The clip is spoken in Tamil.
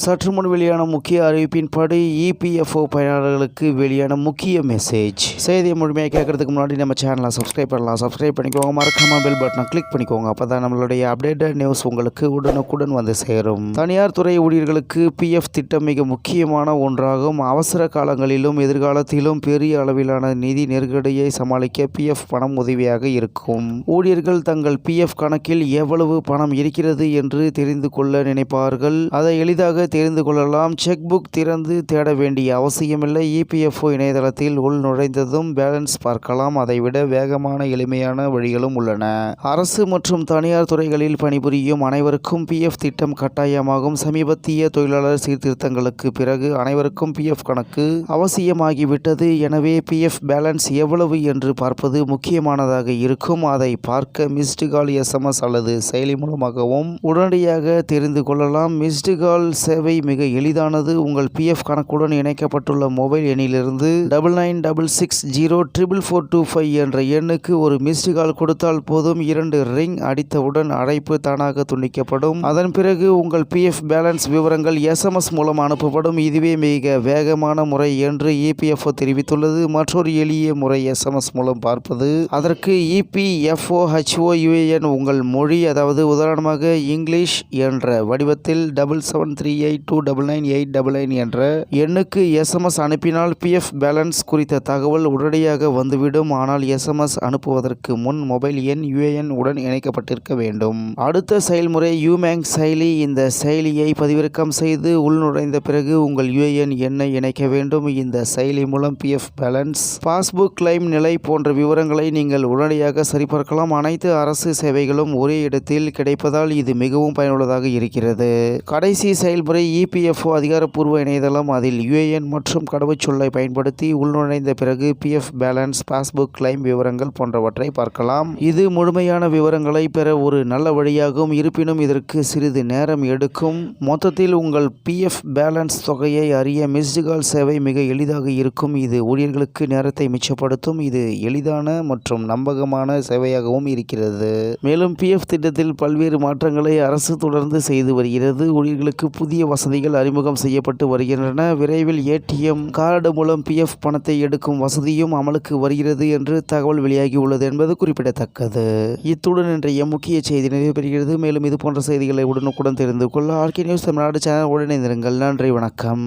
சற்று முன் வெளியான முக்கிய அறிவிப்பின்படி இபிஎஃப்ஓ பயனாளர்களுக்கு வெளியான முக்கிய மெசேஜ் செய்தியை முழுமையாக கேட்கறதுக்கு முன்னாடி நம்ம சேனலை சப்ஸ்கிரைப் பண்ணலாம். சப்ஸ்கிரைப் பண்ணிக்கோங்க. மறக்காம பெல் பட்டனை கிளிக் பண்ணிக்கோங்க. அப்போ தான் நம்மளுடைய அப்டேட்டட் நியூஸ் உங்களுக்கு உடனுக்குடன் வந்து சேரும். தனியார் துறை ஊழியர்களுக்கு பிஎஃப் திட்டம் மிக முக்கியமான ஒன்றாகும். அவசர காலங்களிலும் எதிர்காலத்திலும் பெரிய அளவிலான நிதி நெருக்கடியை சமாளிக்க பிஎஃப் பணம் உதவியாக இருக்கும். ஊழியர்கள் தங்கள் பிஎஃப் கணக்கில் எவ்வளவு பணம் இருக்கிறது என்று தெரிந்து கொள்ள நினைப்பார்கள். அதை எளிதாக தெரிந்து கொள்ளலாம். செக் புக் திறந்து தேட வேண்டிய அவசியமில்லை. இபிஎஃப்ஓ இணையதளத்தில் உள் நுழைந்ததும் பேலன்ஸ் பார்க்கலாம். அதைவிட வேகமான எளிமையான வழிகளும் உள்ளன. அரசு மற்றும் தனியார் துறைகளில் பணிபுரியும் அனைவருக்கும் பிஎஃப் திட்டம் கட்டாயமாகும். சமீபத்திய தொழிலாளர் சீர்திருத்தங்களுக்கு பிறகு அனைவருக்கும் பிஎஃப் கணக்கு அவசியமாகிவிட்டது. எனவே பிஎஃப் பேலன்ஸ் எவ்வளவு என்று பார்ப்பது முக்கியமானதாக இருக்கும். அதை பார்க்க மிஸ்டு கால் எஸ்எம்எஸ் அல்லது செயலி மூலமாகவும் உடனடியாக தெரிந்து கொள்ளலாம். மிஸ்டு கால் சேவை மிக எளிதானது. உங்கள் பிஎஃப் கணக்குடன் இணைக்கப்பட்டுள்ள மொபைல் எண்ணிலிருந்து double nine double six zero triple four two five என்ற எண்ணுக்கு ஒரு மிஸ்டு கால் கொடுத்தால் போதும். இரண்டு ரிங் அடித்தவுடன் அழைப்பு தானாக துண்டிக்கப்படும். அதன் பிறகு உங்கள் பிஎஃப் பேலன்ஸ் விவரங்கள் எஸ்எம்எஸ் மூலம் அனுப்பப்படும். இதுவே மிக வேகமான முறை என்று இபிஎஃப்ஓ தெரிவித்துள்ளது. மற்றொரு எளிய முறை எஸ்எம்எஸ் மூலம் பார்ப்பது. அதற்கு இபிஎஃப்ஓ ஹெச்ஓ யுஏஎன் உங்கள் மொழி அதாவது உதாரணமாக இங்கிலீஷ் என்ற வடிவத்தில் double seven three eight two double nine eight double nine என்ற எண்ணுக்கு எஸ்எம்எஸ் அனுப்பினால் பிஎஃப் பேலன்ஸ் குறித்த தகவல் உடனடியாக வந்துவிடும். ஆனால் எஸ்எம்எஸ் அனுப்புவதற்கு முன் மொபைல் எண் யுஏஎன் உடன் இணைக்கப்பட்டிருக்க வேண்டும். அடுத்த செயல்முறை யூமேங் செயலி. இந்த செயலியை பதிவிறக்கம் செய்து உள்நுழைந்த பிறகு உங்கள் யுஏஎன் எண்ணை இணைக்க வேண்டும். இந்த செயலி மூலம் பிஎஃப் பேலன்ஸ் பாஸ்புக் கிளைம் நிலை போன்ற விவரங்களை நீங்கள் உடனடியாக சரிபார்க்கலாம். அனைத்து அரசு சேவைகளும் ஒரே இடத்தில் கிடைப்பதால் இது மிகவும் பயனுள்ளதாக இருக்கிறது. கடைசி செயல்முறை இபிஎஃப்ஓ அதிகாரப்பூர்வ இணையதளம் அதில் யுஏஎன் மற்றும் கடவுச்சொல்லை பயன்படுத்தி உள்நுழைந்த பிறகு பிஎஃப் பேலன்ஸ் பாஸ்புக் கிளைம் விவரங்கள் போன்றவற்றை பார்க்கலாம். இது முழுமையான விவரங்களை பெற ஒரு நல்ல வழியாகும். இருப்பினும் இதற்கு சிறிது நேரம் எடுக்கும். மொத்தத்தில் உங்கள் பிஎஃப் பேலன்ஸ் தொகையை அறிய மிஸ்டு கால் சேவை மிக எளிதாக இருக்கும். இது ஊழியர்களுக்கு நேரத்தை மிச்சப்படுத்தும். இது எளிதான மற்றும் நம்பகமான சேவையாகவும் இருக்கிறது. மேலும் பிஎஃப் திட்டத்தில் பல்வேறு மாற்றங்களை அரசு தொடர்ந்து செய்து வருகிறது. ஊழியர்களுக்கு புதிய வசதிகள் அறிமுகம் செய்யப்பட்டு வருகின்றன. விரைவில் ஏடிஎம் கார்டு மூலம் பிஎஃப் பணத்தை எடுக்கும் வசதியும் அமலுக்கு வருகிறது என்று தகவல் வெளியாகியுள்ளது என்பது குறிப்பிடத்தக்கது. இத்துடன் இன்றைய முக்கிய செய்தி நிறைவு பெறுகிறது. மேலும் இது போன்ற செய்திகளை உடனுக்குடன் தெரிந்து கொள்ள ஆர்கே நியூஸ் தமிழ்நாடு சேனல் உடனே நன்றி வணக்கம்.